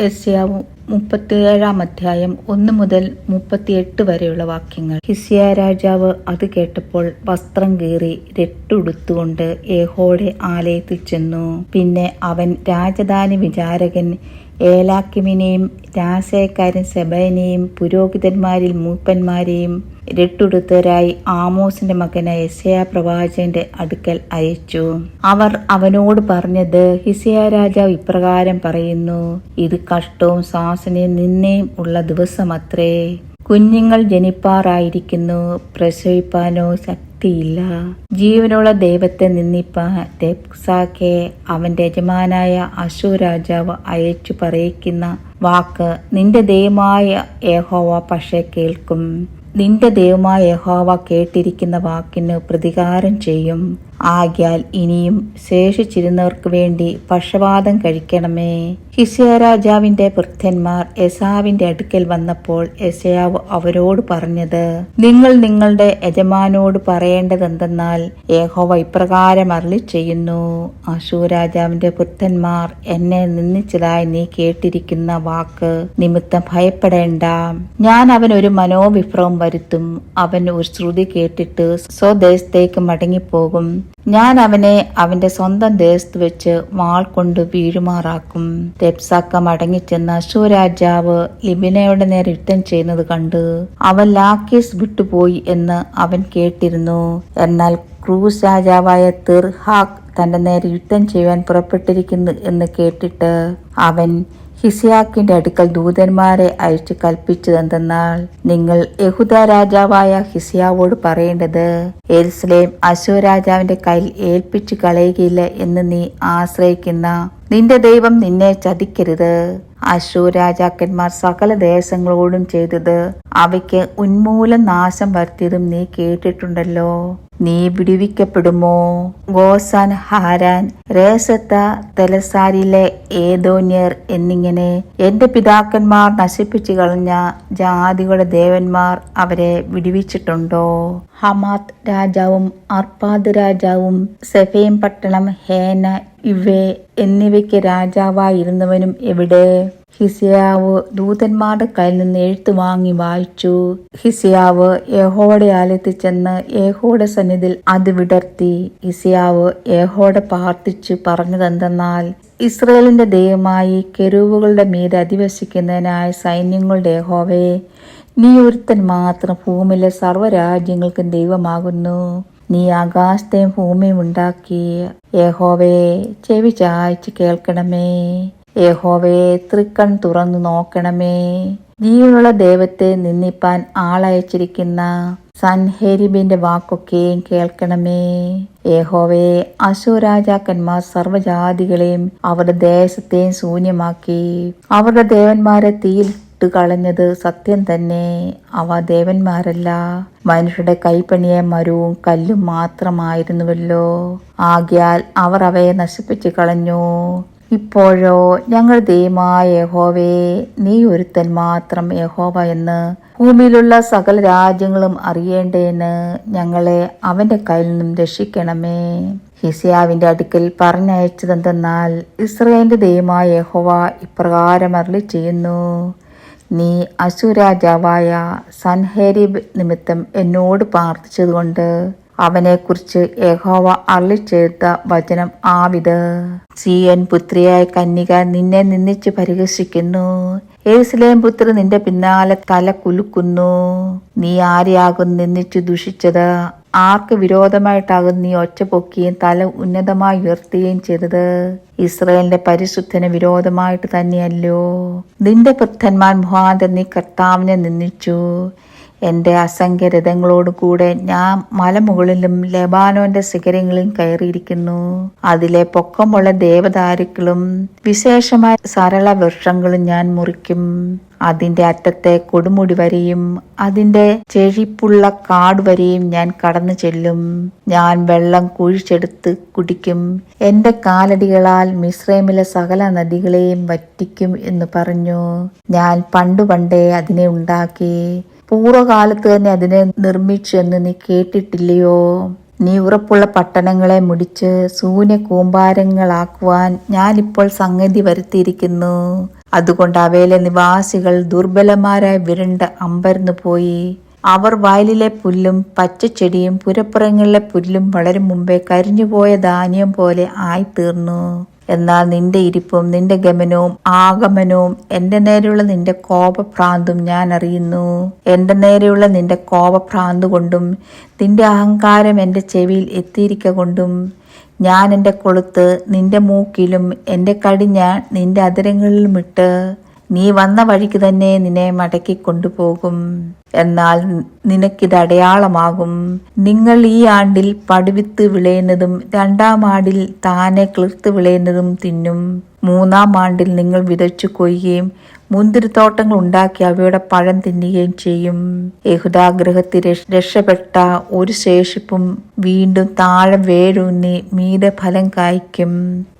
എസ്യാവ് മുപ്പത്തിയേഴാം അധ്യായം ഒന്ന് മുതൽ മുപ്പത്തിയെട്ട് വരെയുള്ള വാക്യങ്ങൾ. ഹിസിയ രാജാവ് അത് കേട്ടപ്പോൾ വസ്ത്രം കീറി രട്ടുടുത്തുകൊണ്ട് ഏഹോടെ ആലയത്തിൽ ചെന്നു. പിന്നെ അവൻ രാജധാനി വിചാരകൻ ഏലാക്കിമിനെയും രാസയക്കാരൻ സെബയനെയും പുരോഹിതന്മാരിൽ മൂപ്പന്മാരെയും രട്ടുടുത്തരായി ആമോസിന്റെ മകനായ എസയ പ്രവാചകന്റെ അടുക്കൽ അയച്ചു. അവർ അവനോട് പറഞ്ഞത് ഹിസിയ രാജാവ് ഇപ്രകാരം പറയുന്നു ഇത് കഷ്ടവും സാസനയും നിന്നെയും ഉള്ള ദിവസമത്രേ. കുഞ്ഞുങ്ങൾ ജനിപ്പാറായിരിക്കുന്നു. പ്രസവിപ്പാനോ ശക്തിയില്ല. ജീവനുള്ള ദൈവത്തെ നിന്ദിപ്പാൻ തെപ്സാക്കെ അവന്റെ യജമാനായ അശു രാജാവ് അയച്ചു പറയിക്കുന്ന വാക്ക് നിന്റെ ദൈവമായ ഏഹോവ പക്ഷേ കേൾക്കും. നിന്റെ ദൈവമായ യഹോവ കേട്ടിരിക്കുന്ന വാക്കിന് പ്രതികാരം ചെയ്യും. ആഗ്യാൽ ഇനിയും ശേഷിച്ചിരുന്നവർക്ക് വേണ്ടി പക്ഷപാതം കഴിക്കണമേ. ഹിസിയ രാജാവിന്റെ ഭൃത്യന്മാർ എസാവിന്റെ അടുക്കൽ വന്നപ്പോൾ എസയാവ് അവരോട് പറഞ്ഞത് നിങ്ങൾ നിങ്ങളുടെ യജമാനോട് പറയേണ്ടതെന്തെന്നാൽ ഏഹോവ ഇപ്രകാരം അരളി ചെയ്യുന്നു അശൂ രാജാവിന്റെ ഭൃത്യന്മാർ എന്നെ നിന്ദിച്ചതായി നീ കേട്ടിരിക്കുന്ന വാക്ക് നിമിത്തം ഭയപ്പെടേണ്ട. ഞാൻ അവൻ ഒരു മനോവിഭ്രവം വരുത്തും. അവൻ ഒരു ശ്രുതി കേട്ടിട്ട് സ്വദേശത്തേക്ക് മടങ്ങിപ്പോകും. ഞാൻ അവനെ അവന്റെ സ്വന്തം ദേശത്ത് വെച്ച് വാൾ കൊണ്ട് വീഴുമാറാക്കും. തെപ്സാക്ക മടങ്ങിച്ചെന്ന അശൂരാജാവ് ലിബിനയുടെ നേരെ യുദ്ധം ചെയ്യുന്നത് കണ്ട് അവൻ ലാക്കേസ് വിട്ടുപോയി എന്ന് അവൻ കേട്ടിരുന്നു. എന്നാൽ ക്രൂസ് രാജാവായ തിർഹാക്ക് തന്റെ നേരെ യുദ്ധം ചെയ്യുവാൻ പുറപ്പെട്ടിരിക്കുന്നു എന്ന് കേട്ടിട്ട് അവൻ ഹിസിയാക്കിന്റെ അടുക്കൽ ദൂതന്മാരെ അയച്ചു കൽപ്പിച്ചതെന്തെന്നാൽ നിങ്ങൾ യഹുദ രാജാവായ ഹിസിയാവോട് പറയേണ്ടത് എരുസലേം അശോ രാജാവിന്റെ കയ്യിൽ ഏൽപ്പിച്ചു കളയുകയില്ല എന്ന് നീ ആശ്രയിക്കുന്ന നിന്റെ ദൈവം നിന്നെ ചതിക്കരുത്. അശോ രാജാക്കന്മാർ സകല ദേശങ്ങളോടും ചെയ്തത് അവയ്ക്ക് ഉന്മൂലം നാശം വരുത്തിയതും നീ കേട്ടിട്ടുണ്ടല്ലോ. നീ വിടുവിക്കപ്പെടുമോ? ഗോസാൻ ഹാരാൻ രേസത്ത തെലസാരിലെ ഏതോന്യർ എന്നിങ്ങനെ എന്റെ പിതാക്കന്മാർ നശിപ്പിച്ചു കളഞ്ഞ ജാതികളുടെ ദേവന്മാർ അവരെ വിടുവിച്ചിട്ടുണ്ടോ? ഹമാത്ത് രാജാവും അർപ്പാദ് രാജാവും സെഫേം പട്ടണം ഹേന ഇവേ എന്നിവയ്ക്ക് രാജാവായിരുന്നവനും എവിടെ? ഹിസിയാവ് ദൂതന്മാരുടെ കയ്യിൽ നിന്ന് എഴുത്ത് വാങ്ങി വായിച്ചു. ഹിസിയാവ് യഹോയുടെ ആലയത്തിൽ ചെന്ന് യഹോയുടെ സന്നിധിയിൽ അത് വിടർത്തി. ഹിസിയാവ് യഹോടെ പ്രാർത്ഥിച്ചു പറഞ്ഞതെന്തെന്നാൽ ഇസ്രയേലിന്റെ ദൈവമായി കെരുവുകളുടെ മീതെ അധിവസിക്കുന്നതിനായ സൈന്യങ്ങളുടെ ഹോവയെ നീ ഒരുത്തൻ മാത്രം ഭൂമിയിലെ സർവരാജ്യങ്ങൾക്കും ദൈവമാകുന്നു. നീ ആകാശത്തെയും ഭൂമിയും ഉണ്ടാക്കി. യഹോവേ ചെവി ചായ്ച്ച് കേൾക്കണമേ. യഹോവേ തൃക്കൺ തുറന്നു നോക്കണമേ. ജീവനുള്ള ദൈവത്തെ നിന്ദിപ്പാൻ ആളയച്ചിരിക്കുന്ന സൻഹേരിബിന്റെ വാക്കൊക്കെയും കേൾക്കണമേ. യഹോവേ അശുരാജാക്കന്മാർ സർവജാതികളെയും അവരുടെ ദേശത്തെയും ശൂന്യമാക്കി. അവരുടെ ദേവന്മാരെ തീയിൽ കളഞ്ഞത് സത്യം തന്നെ. അവ ദേവന്മാരല്ല. മനുഷ്യരുടെ കൈപ്പണിയെ മരവും കല്ലും മാത്രമായിരുന്നുവല്ലോ. ആകിയാൽ അവർ അവയെ നശിപ്പിച്ചു കളഞ്ഞു. ഇപ്പോഴോ ഞങ്ങൾ ദൈവമായ യഹോവേ നീ ഒരുത്തൻ മാത്രം യഹോവ എന്ന് ഭൂമിയിലുള്ള സകല രാജ്യങ്ങളും അറിയേണ്ടേന് ഞങ്ങളെ അവന്റെ കയ്യിൽ നിന്നും രക്ഷിക്കണമേ. ഹിസിയാവിന്റെ അടുക്കൽ പറഞ്ഞയച്ചതെന്തെന്നാൽ ഇസ്രയേലിന്റെ ദൈവമായ യഹോവ ഇപ്രകാരം അരളി ചെയ്യുന്നു നീ അസുരാജാവായ സൻഹേരിബ് നിമിത്തം എന്നോട് പ്രാർത്ഥിച്ചതുകൊണ്ട് അവനെക്കുറിച്ച് യഹോവ അള്ളി ചെയ്ത വചനം ആവിത്. സിയൻ പുത്രിയായ കന്യക നിന്നെ നിന്ദിച്ച് പരിഹസിക്കുന്നു. ഏസ്ലേം പുത്ര നിന്റെ പിന്നാലെ തല കുലുക്കുന്നു. നീ ആരെയാകും നിന്ദിച്ചു ദുഷിച്ചത്? ആർക്ക് വിരോധമായിട്ടാകും നീ ഒച്ച പൊക്കുകയും തല ഉന്നതമായി ഉയർത്തുകയും ചെയ്തത്? ഇസ്രയേലിന്റെ പരിശുദ്ധന് വിരോധമായിട്ട് തന്നെയല്ലോ. നിന്റെ പുത്രന്മാർ മുഖാന്തരം നീ കർത്താവിനെ നിന്ദിച്ചു. എന്റെ അസംഖ്യ രഥങ്ങളോട് കൂടെ ഞാൻ മലമുകളിലും ലെബാനോന്റെ ശിഖരങ്ങളിലും കയറിയിരിക്കുന്നു. അതിലെ പൊക്കമുള്ള ദേവദാരുക്കളും വിശേഷമായ സരള വൃക്ഷങ്ങളും ഞാൻ മുറിക്കും. അതിന്റെ അറ്റത്തെ കൊടുമുടി വരെയും അതിന്റെ ചെഴിപ്പുള്ള കാട് വരെയും ഞാൻ കടന്നു ചെല്ലും. ഞാൻ വെള്ളം കുഴിച്ചെടുത്ത് കുടിക്കും. എന്റെ കാലടികളാൽ മിശ്രമിലെ സകല നദികളെയും വറ്റിക്കും എന്ന് പറഞ്ഞു. ഞാൻ പണ്ടു പണ്ടേ അതിനെ ഉണ്ടാക്കി. പൂർവകാലത്ത് തന്നെ അതിനെ നിർമ്മിച്ചു എന്ന് നീ കേട്ടിട്ടില്ലയോ? നീ ഉറപ്പുള്ള പട്ടണങ്ങളെ മുടിച്ച് ശൂന്യ കൂമ്പാരങ്ങളാക്കുവാൻ ഞാനിപ്പോൾ സംഗതി വരുത്തിയിരിക്കുന്നു. അതുകൊണ്ട് അവയിലെ നിവാസികൾ ദുർബലമാരായി വിരണ്ട് അമ്പരന്നു പോയി. അവർ വയലിലെ പുല്ലും പച്ചച്ചെടിയും പുരപ്പുറങ്ങളിലെ പുല്ലും വളരും മുമ്പേ കരിഞ്ഞുപോയ ധാന്യം പോലെ ആയിത്തീർന്നു. എന്നാൽ നിന്റെ ഇരിപ്പും നിന്റെ ഗമനവും ആഗമനവും എന്റെ നേരെയുള്ള നിന്റെ കോപഭ്രാന്തും ഞാൻ അറിയുന്നു. എന്റെ നേരെയുള്ള നിന്റെ കോപഭ്രാന്ത് കൊണ്ടും നിന്റെ അഹങ്കാരം എന്റെ ചെവിയിൽ എത്തിയിരിക്ക കൊണ്ടും ഞാൻ എന്റെ കൊളുത്ത് നിന്റെ മൂക്കിലും എന്റെ കടി ഞാൻ നിന്റെ അതിരങ്ങളിലും ഇട്ട്. നീ വന്ന വഴിക്ക് തന്നെ നിന്നെ മടക്കി കൊണ്ടുപോകും. എന്നാൽ നിനക്കിത് അടയാളമാകും. നിങ്ങൾ ഈ ആണ്ടിൽ പടുവിത്ത് വിളയുന്നതും രണ്ടാം ആണ്ടിൽ താനെ കിളിർത്ത് വിളയുന്നതും തിന്നും. മൂന്നാം ആണ്ടിൽ നിങ്ങൾ വിതച്ചു കൊയ്യുകയും മുന്തിരിത്തോട്ടങ്ങൾ ഉണ്ടാക്കി അവയുടെ പഴം തിന്നുകയും ചെയ്യും. യഹുദാഗ്രഹത്തിൽ രക്ഷപ്പെട്ട ഒരു ശേഷിപ്പും വീണ്ടും താഴെ വേരൂന്നി മീതെ ഫലം കായ്ക്കും.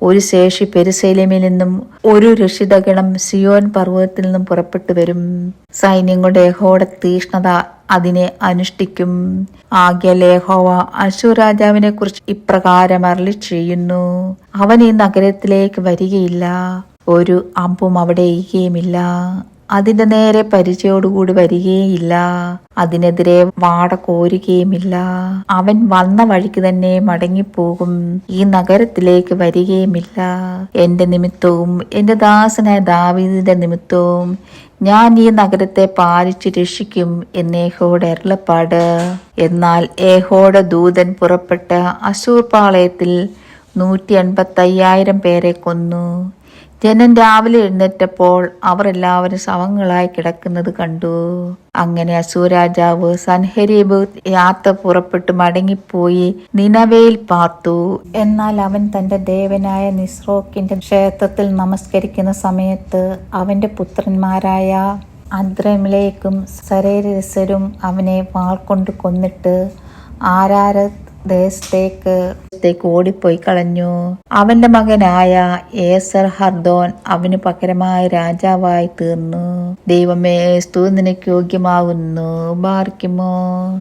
ഒരു ശേഷി പെരുസേലമിൽ നിന്നും ഒരു രക്ഷിതഗണം സിയോൻ പർവതത്തിൽ നിന്നും പുറപ്പെട്ടു വരും. സൈന്യങ്ങളുടെ യഹോടെ തീഷ്ണത അതിനെ അനുഷ്ഠിക്കും. ആഗ്യ ലേഹോവ അശൂർ രാജാവിനെ കുറിച്ച് ഇപ്രകാരം അരളി ചെയ്യുന്നു. അവൻ ഈ നഗരത്തിലേക്ക് വരികയില്ല. ഒരു അമ്പും അവിടെ എയ്യുകയുമില്ല അതിന്റെ നേരെ പരിചയോടുകൂടി വരികയില്ല. അതിനെതിരെ വാട കോരുകയുമില്ല. അവൻ വന്ന വഴിക്ക് തന്നെ മടങ്ങിപ്പോകും. ഈ നഗരത്തിലേക്ക് വരികയുമില്ല. എന്റെ നിമിത്തവും എന്റെ ദാസനായ ദാവീദിന്റെ നിമിത്തവും ഞാൻ ഈ നഗരത്തെ പാലിച്ചു രക്ഷിക്കും എന്നേഹോടെ അരുളപ്പാട്. എന്നാൽ ഏഹോടെ ദൂതൻ പുറപ്പെട്ട അശൂർ പാളയത്തിൽ നൂറ്റി എൺപത്തയ്യായിരം പേരെ കൊന്നു. ജനൻ രാവിലെ എഴുന്നേറ്റപ്പോൾ അവർ എല്ലാവരും ശവങ്ങളായി കിടക്കുന്നത് കണ്ടു. അങ്ങനെ അസൂരാജാവ് സൻഹരീബ് യാത്ര പുറപ്പെട്ടു മടങ്ങിപ്പോയി നിനവയിൽ പാർത്തു. എന്നാൽ അവൻ തന്റെ ദേവനായ നിസ്രോക്കിന്റെ ക്ഷേത്രത്തിൽ നമസ്കരിക്കുന്ന സമയത്ത് അവന്റെ പുത്രന്മാരായ അദ്രമിലേക്കും സരേരസരും അവനെ വാൾ കൊണ്ട് കൊന്നിട്ട് ആരാര ദേശത്തേക്ക് ദേശത്തേക്ക് ഓടിപ്പോയി കളഞ്ഞു. അവന്റെ മകനായ ഏസർ ഹർദോൻ അവന് പകരമായ രാജാവായി തീർന്നു. ദൈവമേ സ്തു നിനക്ക് യോഗ്യമാകുന്നു. ബാർക്കുമോ.